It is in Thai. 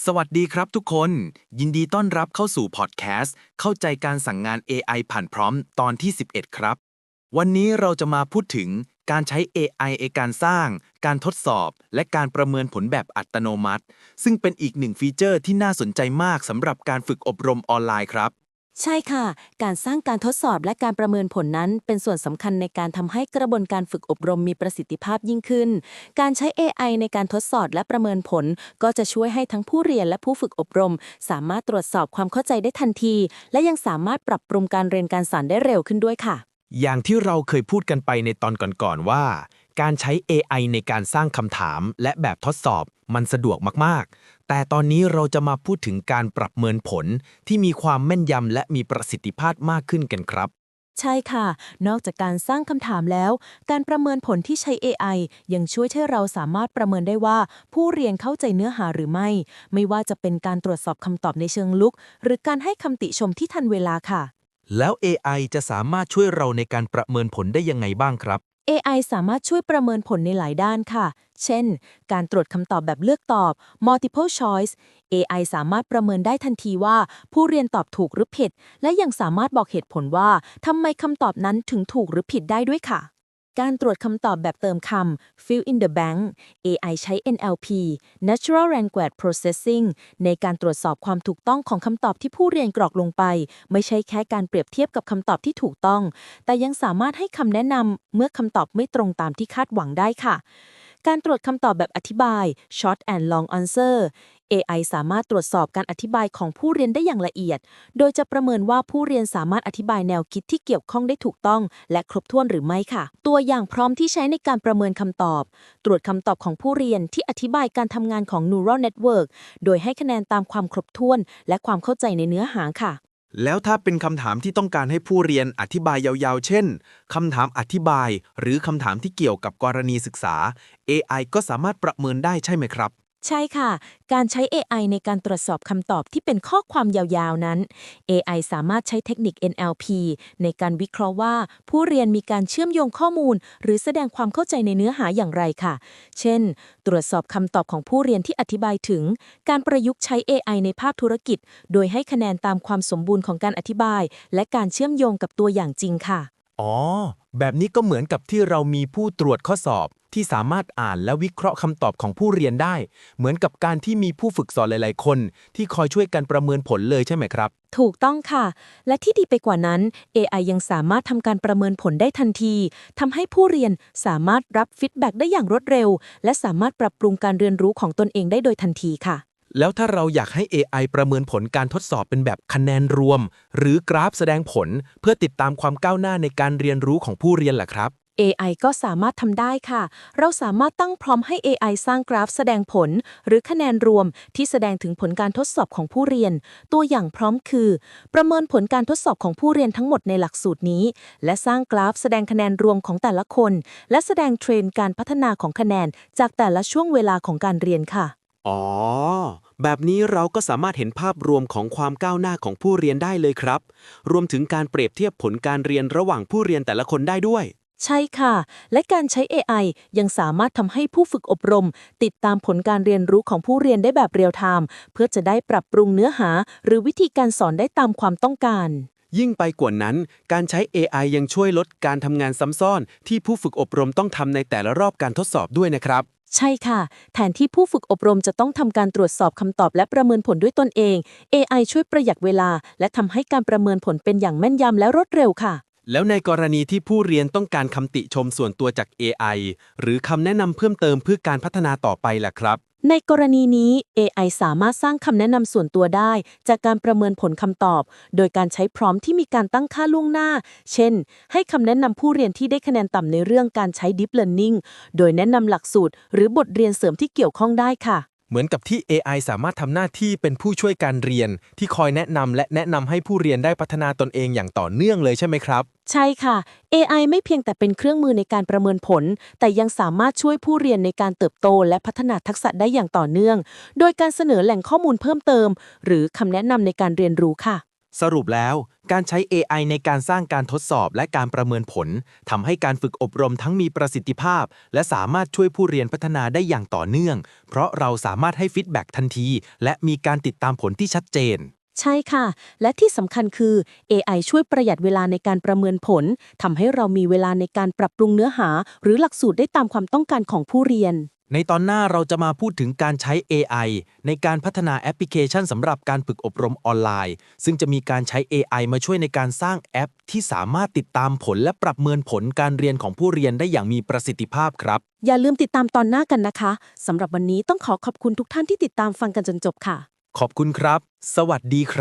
สวัสดีครับทุกคน ยินดีต้อนรับเข้าสู่พอดแคสต์เข้าใจการสั่งงาน AI ผ่านพร้อมตอนที่ 11 ครับ วันนี้เราจะมาพูดถึงการใช้ AI ในการสร้าง การทดสอบ และการประเมินผลแบบอัตโนมัติ ซึ่งเป็นอีกหนึ่งฟีเจอร์ที่น่าสนใจมากสำหรับการฝึกอบรมออนไลน์ครับ ใช่ค่ะ การสร้างการทดสอบและการประเมินผลนั้น เป็นส่วนสำคัญในการทำให้กระบวนการฝึกอบรมมีประสิทธิภาพยิ่งขึ้น การใช้ AI ในการทดสอบและประเมินผล ก็จะช่วยให้ทั้งผู้เรียนและผู้ฝึกอบรม สามารถตรวจสอบความเข้าใจได้ทันที และยังสามารถปรับปรุงการเรียนการสอนได้เร็วขึ้นด้วยค่ะ อย่างที่เราเคยพูดกันไปในตอนก่อนๆว่า การใช้ AI ในการสร้างคำถามและแบบทดสอบมันสะดวกมาก ๆ แต่ตอนนี้เราจะมาพูดถึงการปรับเมินผลที่มีความแม่นยำและมีประสิทธิภาพมากขึ้นกันครับ ใช่ค่ะ นอกจากการสร้างคำถามแล้ว การประเมินผลที่ใช้ AI ยังช่วยให้เราสามารถประเมินได้ว่า ผู้เรียนเข้าใจเนื้อหาหรือไม่ ไม่ว่าจะเป็นการตรวจสอบคำตอบในเชิงลุก หรือการให้คำติชมที่ทันเวลาค่ะ แล้ว AI จะสามารถช่วยเราในการประเมินผลได้ยังไงบ้างครับ AI สามารถช่วยประเมินผลในหลายด้านค่ะ เช่น การตรวจคำตอบแบบเลือกตอบ multiple choice AI สามารถประเมินได้ทันทีว่า ผู้เรียนตอบถูกหรือผิด และยังสามารถบอกเหตุผลว่าทำไมคำตอบนั้นถึงถูกหรือผิดได้ด้วยค่ะ การตรวจคำตอบแบบเติมคำ fill in the blank AI ใช้ NLP Natural Language Processing ในการตรวจสอบความถูกต้องของคำตอบที่ผู้เรียนกรอกลงไป ไม่ใช่แค่การเปรียบเทียบกับคำตอบที่ถูกต้อง แต่ยังสามารถให้คำแนะนำเมื่อคำตอบไม่ตรงตามที่คาดหวังได้ค่ะการตรวจคำตอบแบบอธิบาย short and long answer AI สามารถตรวจสอบการอธิบายของผู้เรียนได้อย่างละเอียด โดยจะประเมินว่าผู้เรียนสามารถอธิบายแนวคิดที่เกี่ยวข้องได้ถูกต้อง และครบถ้วนหรือไม่ค่ะ ตัวอย่างพร้อมที่ใช้ในการประเมินคำตอบ ตรวจคำตอบของผู้เรียนที่อธิบายการทำงานของ neural network โดยให้คะแนนตามความครบถ้วน และความเข้าใจในเนื้อหาค่ะ แล้วถ้าเป็นคำถามที่ต้องการให้ผู้เรียนอธิบายยาวๆ เช่น คำถามอธิบาย หรือคำถามที่เกี่ยวกับกรณีศึกษา AI ก็สามารถประเมินได้ใช่ไหมครับ ใช่ค่ะ การใช้ AI ในการตรวจสอบคำตอบที่เป็นข้อความยาวๆนั้น AI สามารถใช้เทคนิค NLP ในการวิเคราะห์ว่า ผู้เรียนมีการเชื่อมโยงข้อมูล หรือแสดงความเข้าใจในเนื้อหาอย่างไรค่ะ เช่น ตรวจสอบคำตอบของผู้เรียนที่อธิบายถึง การประยุกต์ใช้ AI ในภาคธุรกิจ โดยให้คะแนนตามความสมบูรณ์ของการอธิบาย และการเชื่อมโยงกับตัวอย่างจริงค่ะ อ๋อ แบบนี้ก็เหมือนกับที่เรามีผู้ตรวจข้อสอบ ที่สามารถอ่านและวิเคราะห์คำตอบของผู้เรียนได้ เหมือนกับการที่มีผู้ฝึกสอนหลาย ๆ คน ที่คอยช่วยกันประเมินผลเลยใช่ไหมครับ ถูกต้องค่ะ และที่ดีไปกว่านั้น AI ยังสามารถทำการประเมินผลได้ทันทีทำให้ผู้เรียนสามารถรับฟีดแบ็กได้อย่างรวดเร็ว และสามารถปรับปรุงการเรียนรู้ของตนเองได้โดยทันทีค่ะแล้วถ้าเราอยากให้ AI ประเมินผลการทดสอบเป็นแบบคะแนนรวม หรือกราฟแสดงผลเพื่อติดตามความก้าวหน้าในการเรียนรู้ของผู้เรียนล่ะครับ AI ก็สามารถทำได้ค่ะ เราสามารถตั้งพร้อมให้ AI สร้างกราฟแสดงผล หรือคะแนนรวมที่แสดงถึงผลการทดสอบของผู้เรียน ตัวอย่างพร้อมคือ ประเมินผลการทดสอบของผู้เรียนทั้งหมดในหลักสูตรนี้ และสร้างกราฟแสดงคะแนนรวมของแต่ละคน และแสดงเทรนด์การพัฒนาของคะแนน จากแต่ละช่วงเวลาของการเรียนค่ะ อ๋อ แบบนี้เราก็สามารถเห็นภาพรวมของความก้าวหน้าของผู้เรียนได้เลยครับ รวมถึงการเปรียบเทียบผลการเรียนระหว่างผู้เรียนแต่ละคนได้ด้วย ใช่ค่ะ และการใช้ AI ยังสามารถทำให้ผู้ฝึกอบรม ติดตามผลการเรียนรู้ของผู้เรียนได้แบบเรียลไทม์เพื่อจะได้ปรับปรุงเนื้อหา หรือวิธีการสอนได้ตามความต้องการ ยิ่งไปกว่านั้น การใช้ AI ยังช่วยลดการทำงานซ้ำซ้อน ที่ผู้ฝึกอบรมต้องทำในแต่ละรอบการทดสอบด้วยนะครับ ใช่ค่ะ แทนที่ผู้ฝึกอบรมจะต้องทำการตรวจสอบคำตอบและประเมินผลด้วยตนเอง AI ช่วยประหยัดเวลา และทำให้การประเมินผลเป็นอย่างแม่นยำและรวดเร็วค่ะ แล้วในกรณีที่ผู้เรียนต้องการคำติชมส่วนตัวจาก AI หรือคำแนะนำเพิ่มเติมเพื่อการพัฒนาต่อไปล่ะครับ ในกรณีนี้ AI สามารถสร้างคำแนะนำส่วนตัวได้ จากการประเมินผลคำตอบ โดยการใช้พร้อมที่มีการตั้งค่าล่วงหน้า เช่น ให้คำแนะนำผู้เรียนที่ได้คะแนนต่ำในเรื่องการใช้ Deep Learning โดยแนะนำหลักสูตร หรือบทเรียนเสริมที่เกี่ยวข้องได้ค่ะ เหมือนกับที่ AI สามารถทำหน้าที่เป็นผู้ช่วยการเรียน ที่คอยแนะนำและแนะนำให้ผู้เรียนได้พัฒนาตนเองอย่างต่อเนื่องเลยใช่ไหมครับ ใช่ค่ะ AI ไม่เพียงแต่เป็นเครื่องมือในการประเมินผล แต่ยังสามารถช่วยผู้เรียนในการเติบโต และพัฒนาทักษะได้อย่างต่อเนื่อง โดยการเสนอแหล่งข้อมูลเพิ่มเติม หรือคำแนะนำในการเรียนรู้ค่ะ สรุปแล้วการใช้ AI ในการสร้างการทดสอบและการประเมินผลทำให้การฝึกอบรมทั้งมีประสิทธิภาพ และสามารถช่วยผู้เรียนพัฒนาได้อย่างต่อเนื่อง เพราะเราสามารถให้ฟีดแบ็กทันที และมีการติดตามผลที่ชัดเจน ใช่ค่ะ และที่สำคัญคือ AI ช่วยประหยัดเวลาในการประเมินผลทำให้เรามีเวลาในการปรับปรุงเนื้อหา หรือหลักสูตรได้ตามความต้องการของผู้เรียน ในตอนหน้าเราจะมาพูดถึงการใช้ AI ในการพัฒนาแอปพลิเคชันสำหรับการฝึกอบรมออนไลน์ ซึ่งจะมีการใช้ AI มาช่วยในการสร้างแอป ที่สามารถติดตามผลและปรับเมินผลการเรียนของผู้เรียนได้อย่างมีประสิทธิภาพครับ อย่าลืมติดตามตอนหน้ากันนะคะสำหรับวันนี้ต้องขอขอบคุณทุกท่านที่ติดตามฟังกันจนจบค่ะ ขอบคุณครับ สวัสดีครับ